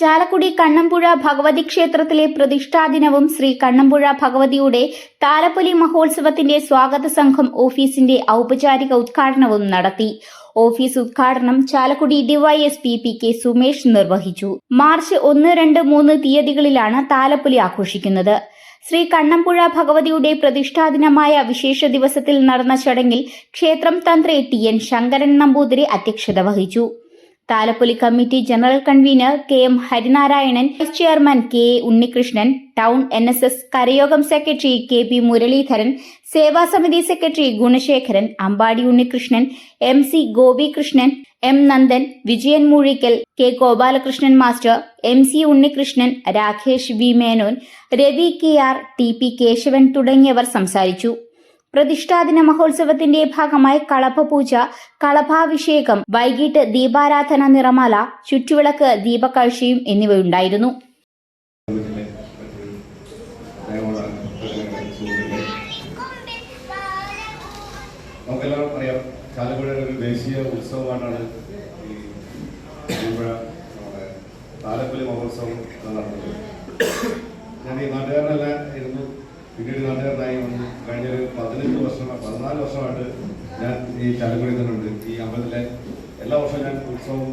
ചാലക്കുടി കണ്ണമ്പുഴ ഭഗവതി ക്ഷേത്രത്തിലെ പ്രതിഷ്ഠാദിനവും ശ്രീ കണ്ണമ്പുഴ ഭഗവതിയുടെ താലപ്പൊലി മഹോത്സവത്തിന്റെ സ്വാഗത സംഘം ഓഫീസിന്റെ ഔപചാരിക ഉദ്ഘാടനവും നടത്തി. ഓഫീസ് ഉദ്ഘാടനം Chalakudy DYSP P K Sumesh നിർവഹിച്ചു. മാർച്ച് ഒന്ന് രണ്ട് മൂന്ന് തീയതികളിലാണ് താലപ്പൊലി ആഘോഷിക്കുന്നത്. ശ്രീ കണ്ണമ്പുഴ ഭഗവതിയുടെ പ്രതിഷ്ഠാദിനമായ വിശേഷ ദിവസത്തിൽ നടന്ന ചടങ്ങിൽ ക്ഷേത്രം തന്ത്രി ടി എൻ ശങ്കരൻ നമ്പൂതിരി അധ്യക്ഷത വഹിച്ചു. താലപ്പൊലി committee general convener K M Harinarayanan vice chairman K A Unnikrishnan town N S S കരയോഗം secretary K P Muraleedharan സേവാസമിതി secretary Gunasekharan Ambadi Unnikrishnan M C Gopikrishnan M Nandan Vijayan Moozhikkal K Gopalakrishnan master M C Unnikrishnan Rakesh V Menon Ravi K R T P Keshavan തുടങ്ങിയവർ സംസാരിച്ചു. പ്രതിഷ്ഠാദിന മഹോത്സവത്തിന്റെ ഭാഗമായി കളഭപൂജ കളഭാഭിഷേകം വൈകിട്ട് ദീപാരാധന നിറമാല ചുറ്റുവിളക്ക് ദീപക്കാഴ്ചയും എന്നിവയുണ്ടായിരുന്നു. നമുക്കെല്ലാവർക്കും അറിയാം ഒരു ദേശീയ ഈ മഹോത്സവം ഞാൻ ഈ നാട്ടുകാരനല്ല ഇരുന്നു പിന്നീട് നാട്ടുകാരനായി വന്നു കഴിഞ്ഞൊരു പതിനഞ്ച് വർഷം പതിനാല് വർഷമായിട്ട് ഞാൻ ഈ ചാലക്കുഴയിൽ തന്നെയുണ്ട് ഈ അമ്പലത്തിലെ എല്ലാ വർഷവും ഞാൻ ഉത്സവം